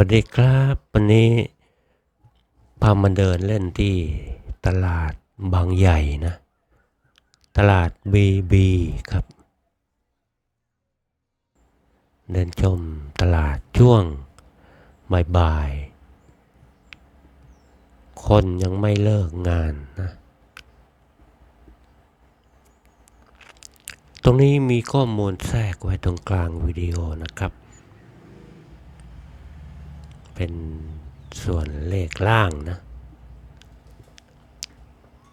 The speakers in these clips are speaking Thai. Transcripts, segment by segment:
วัสดีครับ วันนี้พามาเดินเล่นที่ตลาดบางใหญ่นะ ตลาดบีบีครับ เดินชมตลาดช่วงบ่ายๆคนยังไม่เลิกงานนะ ตรงนี้มีข้อมูลแทรกไว้ตรงกลางวิดีโอนะครับ เป็นส่วนเลขล่างนะ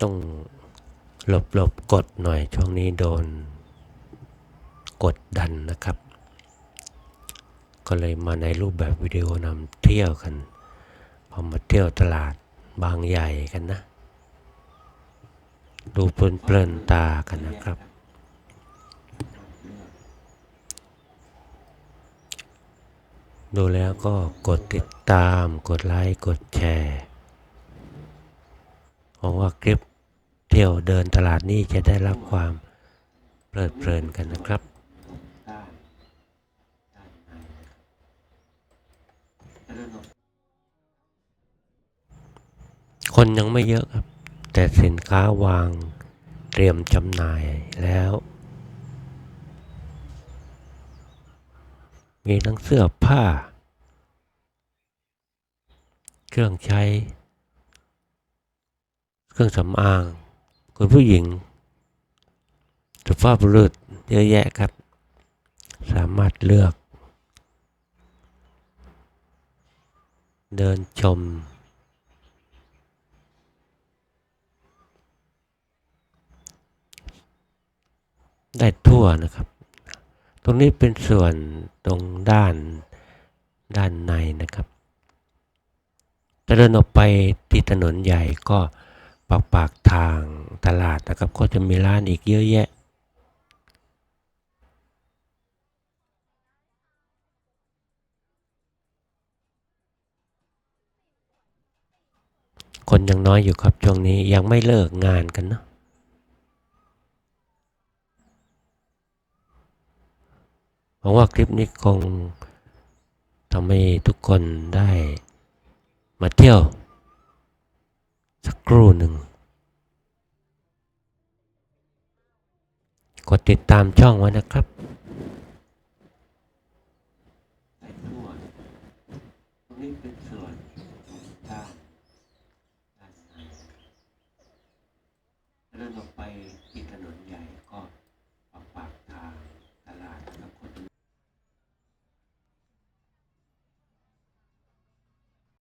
ต้องหลบหลบกดหน่อยช่วงนี้โดน กดดันนะครับ ก็เลยมาในรูปแบบวิดีโอนำเที่ยวกันพอมาเที่ยวตลาดบางใหญ่กันนะ ดูเพลินๆตากันนะครับ ดูแล้วก็กดติดตามกดไลค์กดแชร์หวังว่าคลิปเที่ยวเดินตลาดนี้จะได้รับความเพลิดเพลินกันนะครับ คนยังไม่เยอะครับ แต่สินค้าวางเตรียมจำหน่ายแล้ว มีทั้งเสื้อผ้า เครื่องใช้ เครื่องสำอาง คุณผู้หญิงสุภาพบุรุษเยอะแยะครับ สามารถเลือก เดินชม ได้ทั่วนะครับ ตรงนี้เป็นส่วนตรงด้านด้านในนะครับถ้าเดินออกไปที่ถนนใหญ่ก็ปากปากทางตลาดนะครับ ก็จะมีร้านอีกเยอะแยะ คนยังน้อยอยู่ครับช่วงนี้ยังไม่เลิกงานกันเนาะ วังว่าคลิปนี้คงทำให้ทุกคนได้มาเที่ยว สักครู่หนึ่ง กดติดตามช่องไว้นะครับเดินออกไปอีกถนนใหญ่ก็